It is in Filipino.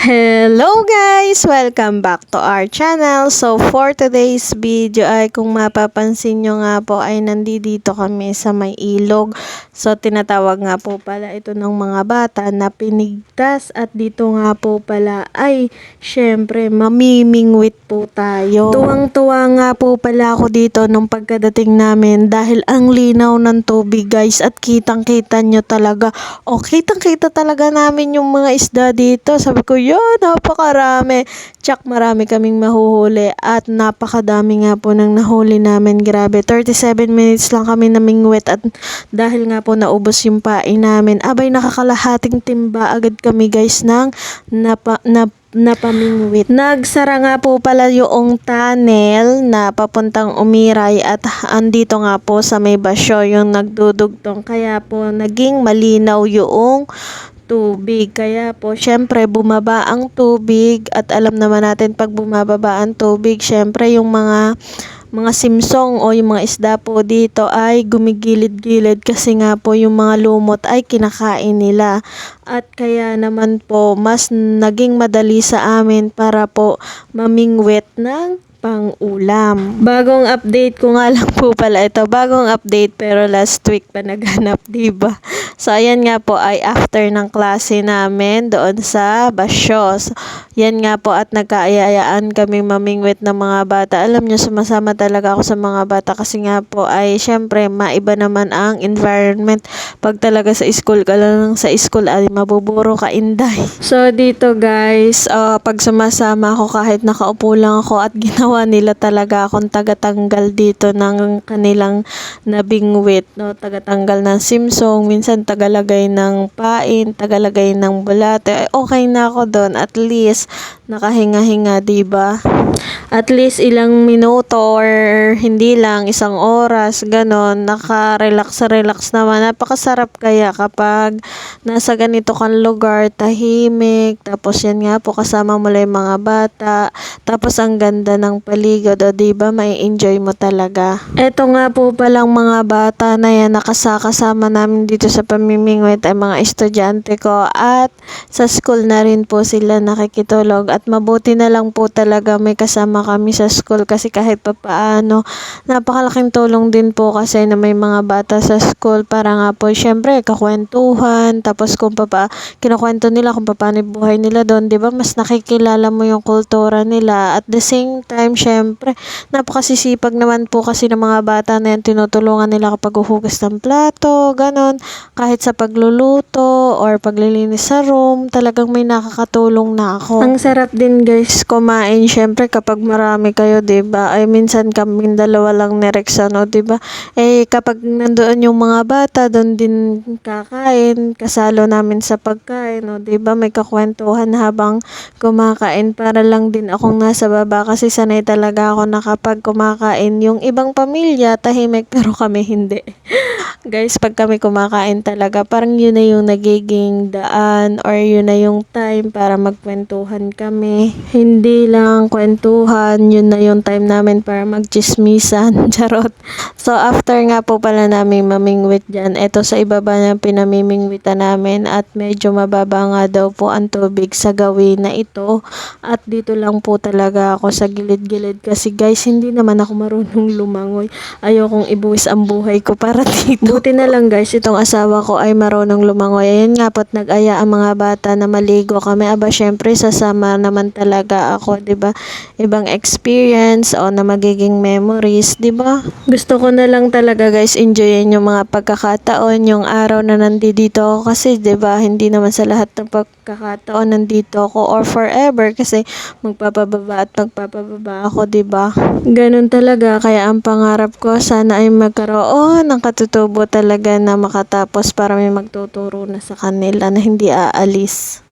Hello guys! Welcome back to our channel. So for today's video ay kung mapapansin nyo nga po ay nandito kami sa may ilog. So tinatawag nga po pala ito ng mga bata na pinigtas at dito nga po pala ay syempre mamimingwit po tayo. Tuwang-tuwa nga po pala ako dito nung pagkadating namin dahil ang linaw ng tubig guys at kitang-kita nyo talaga. O kitang-kita talaga namin yung mga isda dito. Sabi ko, yun, napakarami. Tsak, marami kaming mahuhuli at napakadami nga po nang nahuli namin. Grabe, 37 minutes lang kami namingwit at dahil nga po naubos yung pain namin, abay nakakalahating timba agad kami guys ng napa, na napamingwit. Nagsara nga po pala yung tunnel na papuntang Umiray at andito nga po sa may basyo yung nagdudugtong. Kaya po naging malinaw yung tubig. Kaya po, syempre, bumaba ang tubig at alam naman natin pag bumababa ang tubig, syempre, yung mga mga simsong o yung mga isda po dito ay gumigilid-gilid kasi nga po yung mga lumot ay kinakain nila. At kaya naman po mas naging madali sa amin para po mamingwit ng pang-ulam. Bagong update ko nga lang po pala ito. Bagong update pero last week pa naghanap, diba? So, ayan nga po ay after ng klase namin doon sa Basyo. So, yan nga po at nagkaayayaan kaming mamingwit ng mga bata. Alam nyo, sumasama talaga ako sa mga bata kasi nga po ay syempre maiba naman ang environment. Pag talaga sa school ka lang sa school ay mabuburo ka inday. So, dito guys, uh, pag sumasama ako kahit nakaupo lang ako at ginawa nila talaga akong tagatanggal dito ng kanilang nabingwit. No? Tagatanggal ng simsong, minsan tagalagay ng pain, tagalagay ng bulate. Okay na ako doon. At least, nakahinga-hinga, 'di ba? At least ilang minuto or hindi lang isang oras, ganon, naka-relax-relax naman. Napakasarap kaya kapag nasa ganito kang lugar, tahimik, tapos yan nga po kasama mo lang mga bata, tapos ang ganda ng paligid, o diba, may enjoy mo talaga. Eto nga po palang mga bata na yan, nakasakasama namin dito sa pamimingwit ay mga estudyante ko at sa school na rin po sila nakikitulog at mabuti na lang po talaga may kasama kami sa school kasi kahit pa paano napakalaking tulong din po kasi na may mga bata sa school para nga po syempre kakwentuhan tapos kung papa kinukwento nila kung paano buhay nila doon 'di ba? Mas nakikilala mo yung kultura nila. At the same time syempre napakasisipag naman po kasi ng mga bata na yan. Tinutulungan nila kapag uhugas ng plato ganon. Kahit sa pagluluto or paglilinis sa room talagang may nakakatulong na ako. Ang sarap din guys kumain syempre kapag marami kayo, 'di ba? Ay minsan kaming dalawa lang ni Rex ano, 'di ba? Eh kapag nandoon yung mga bata, doon din kakain, kasalo namin sa pagkain, no, 'di ba? May kakwentuhan habang kumakain para lang din akong nasa baba kasi sanay talaga ako na kapag kumakain yung ibang pamilya tahimik pero kami hindi. Guys, pag kami kumakain talaga, parang yun na yung nagiging daan or yun na yung time para magkwentuhan kami. Hindi lang kwentuhan, yun na yung time namin para magchismisan. Charot. So, after nga po pala namin mamingwit dyan, eto sa ibaba na pinamimingwitan namin at medyo mababa nga daw po ang tubig sa gawin na ito. At dito lang po talaga ako sa gilid-gilid kasi guys, hindi naman ako marunong lumangoy. Ayokong ibuwis ang buhay ko para dito. Buti na lang guys, itong asawa ko ay marunong lumangoy. Ayan nga po't nag-aya ang mga bata na maligo kami. Aba, syempre, sasama naman talaga ako, 'di ba? Ibang experience o na magiging memories, 'di ba? Gusto ko na lang talaga guys, enjoyin yung mga pagkakataon, yung araw na nandito ako kasi, 'di ba hindi naman sa lahat ng pagkakataon nandito ako or forever kasi magpapababa at magpapababa ako, 'di ba? Ganun talaga, kaya ang pangarap ko sana ay magkaroon ng katutubo talaga na makatapos para may magtuturo na sa kanila na hindi aalis.